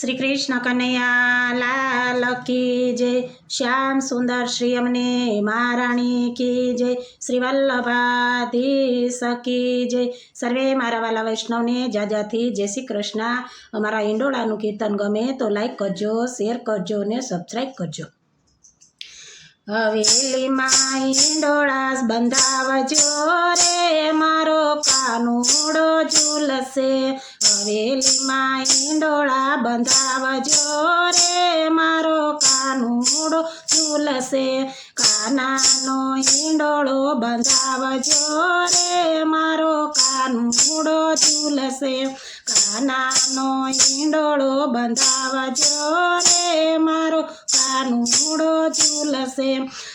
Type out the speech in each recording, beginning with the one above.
શ્રી કૃષ્ણ કનૈયા લાલ કી જય. શ્યામ સુંદર શ્રી અમને મહારાણી કી જય. શ્રી વલ્લભાધીશ કી જય. સર્વે મારા વાલા વૈષ્ણવને જાજાથી જય શ્રી કૃષ્ણ. અમારા ઈંડોળાનું કીર્તન ગમે તો લાઈક કરજો શેર કરજો ને સબસ્ક્રાઈબ કરજો. હવેલીમાં ઇંડોળા બંધાવજો. હવેલીમાં ઈંડોળા બંધાવજો રે મારો કાનુડો ઝૂલશે. કાનાનો ઈંડોળો બંધાવજો રે મારો કાનુડો ઝૂલશે. કાનાનો ઈંડોળો બંધાવજો રે મારો કાનુડો ઝૂલશે.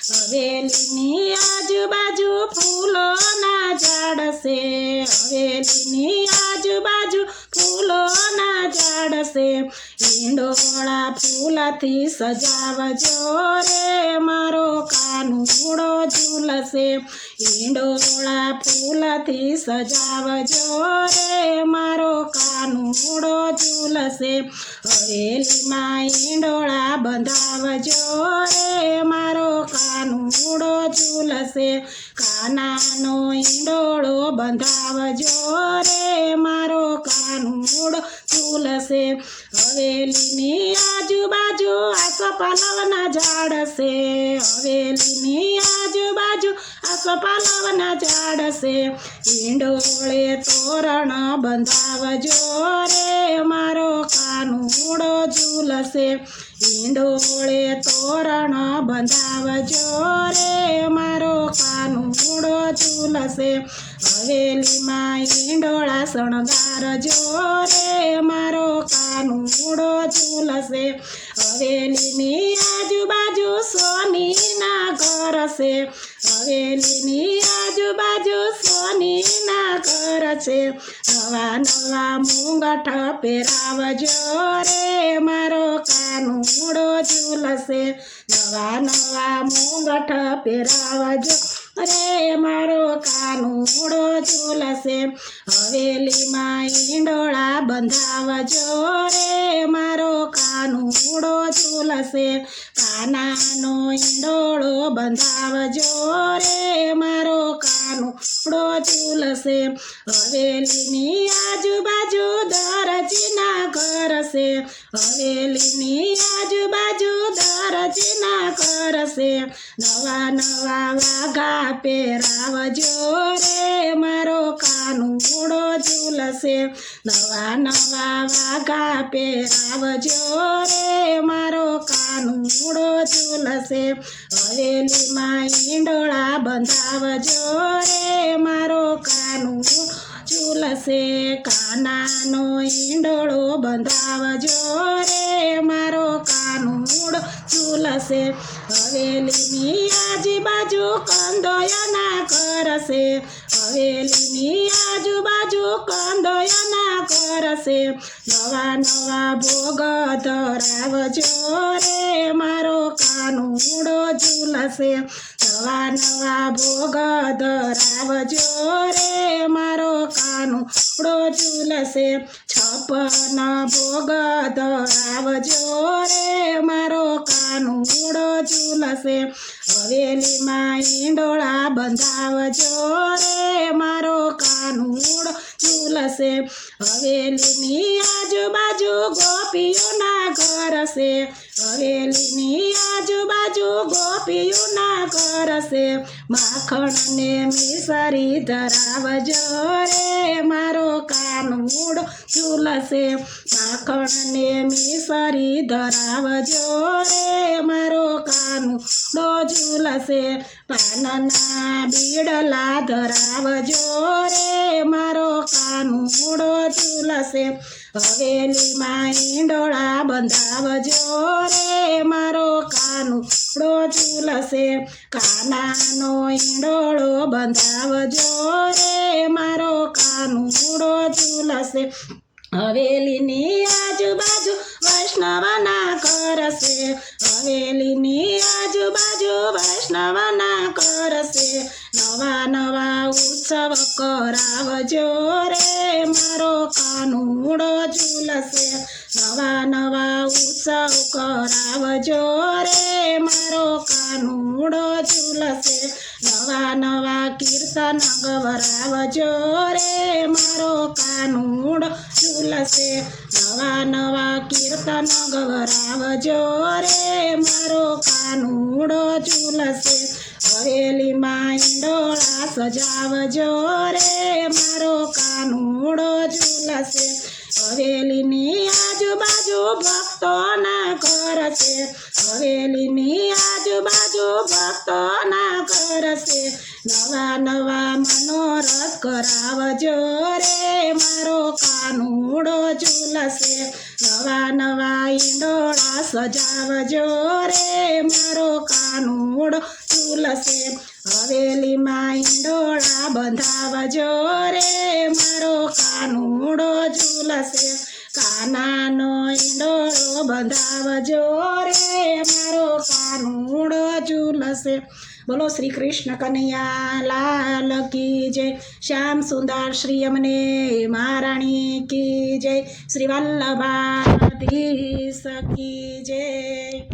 હવેલીની આજુબાજુ ફૂલોના ઝાડ હવેલીની આજુબાજુ ફૂલોના ઝાડ છે ઈંડોળા ફૂલથી સજાવજો રે, મારો કાનુડો ઝૂલશે. ઈંડોળા ફૂલથી સજાવજો રે, મારો કાનુડો ઝૂલશે. હવેલીમાં ઈંડોળા બંધાવજો રે, મારો કાનુડો ઝૂલશે. કાનાનો ઈંડોળો બંધાવજો રે, મારો કાનુડો ઝૂલશે. હવેલીની આજુબાજુ આસોપાલવના ઝાડ છે. હવેલીની આજુબાજુ આસોપાલવના ઝાડ છે. ઈંડોળે તોરણ બંધાવજો રે, મારો કાનુડો ઝૂલશે. ઈંડોળે તોરણ બંધાવજો રે, મારો કાનુડો ઝૂલશે. હવેલીમાં ઈંડોળા શણગારજો રે, મારો કાનુડો ઝૂલશે. હવેલીની આજુબાજુ સોનીના ઘર છે. હવેલીની આજુબાજુ સોનીના ઘર છે. નવા નવા મુંગઠ પહેરાવજો રે મારો કાનુડો ઝૂલશે. નવા નવા મુંગઠ પહેરાવજો. રે મારો કાનુડો ઝૂલશે. હવેલીમાં ઈંડોળા બંધાવજો રે. મારો કાનુડો ઝૂલશે. કાનાનો ઈંડોળો બંધાવજો રે. મારો કાનુડો ઝૂલશે. હવેલીની આજુબાજુ દરજીના છે હવેલીની આજુબાજુ દરજીના છે નવા નવા વાઘા પહેરાવજો રે મારો કાનુડો ઝૂલશે. નવા નવા વાઘા પહેરાવજો રે મારો કાનુડો ઝૂલશે. હવેલીમાં ઈંડોળા બંધાવજો રે મારો કાનું ઝૂલશે. કાનાનો ઈંડોળો બંધાવજો રે મારો કાનુડો ઝૂલશે. હવેલીની આજુબાજુ કંદોયના છે હવેલીની આજુબાજુ કંદોયના છે નવા નવા ભોગ ધરાવજો રે, મારો કાનુડો ઝૂલશે. નવા નવા ભોગ ધરાવજો રે, મારો કાનુડો ઝૂલશે છપ્પન ભોગ ધરાવજો રે મારો કાનુડો ઝૂલશે હવેલીમાં ઈંડોળા બંધાવજો રે મારો કાનુડો ઝૂલશે હવેલીની આજુબાજુ ગોપીઓના ઘર છે હવેલીની આજુબાજુ ગોપીઓના કરશે માખણને મિસરી ધરાવજો રે. મારો કાનુડો ઝૂલશે માખણને મિસરી ધરાવજો રે. મારો કાનુડો ઝૂલશે પાનના બીડલા ધરાવજો રે. મારો કાનુડો ઝૂલશે હવેલીમાં ઈંડોળા બંધાવજો રે, મારો કાનુડો ઝૂલશે કાનાનો ઈંડોળો બંધાવજો રે, મારો કાનુડો ઝૂલશે હવેલીની આજુબાજુ વૈષ્ણવના કરશે. હવેલીની આજુબાજુ વૈષ્ણવના કરશે. નવા નવા ઉત્સવ કરાવજો કાનુડો ઝૂલશે નવા નવા ઉત્સવ કરાવજો રે મારો કાનુડો ઝૂલશે નવા નવા કીર્તન ગવરાવજો રે મારો કાનુડો ઝૂલશે નવા નવા કીર્તન ગવરાવજો રે મારો કાનુડો ઝૂલશે હવેલીમાં ઈંડોળા સજાવજો રે મારો કાનુડો ઝૂલશે. હવેલીની આજુબાજુ ભક્તોના ઘર છે હવેલીની આજુબાજુ ભક્તોના ઘર છે નવા નવા મનોરથ કરાવજો રે મારો કાનુડો ઝૂલશે. નવા નવા ઈંડોળા સજાવજો રે મારો કાનુડો ઝૂલશે. હવેલીમાં ઈંડોળા બંધાવજો રે મારો કાનુડો ઝૂલશે. કાનાનો ઈંડોળો બંધાવજો રે મારો કાનુડો ઝૂલશે. બોલો શ્રી કૃષ્ણ કનૈયા, લાલ કી જય. શ્યામ સુંદર શ્રી અમને મહારાણી કી જય. શ્રી વલ્લભા કી જય.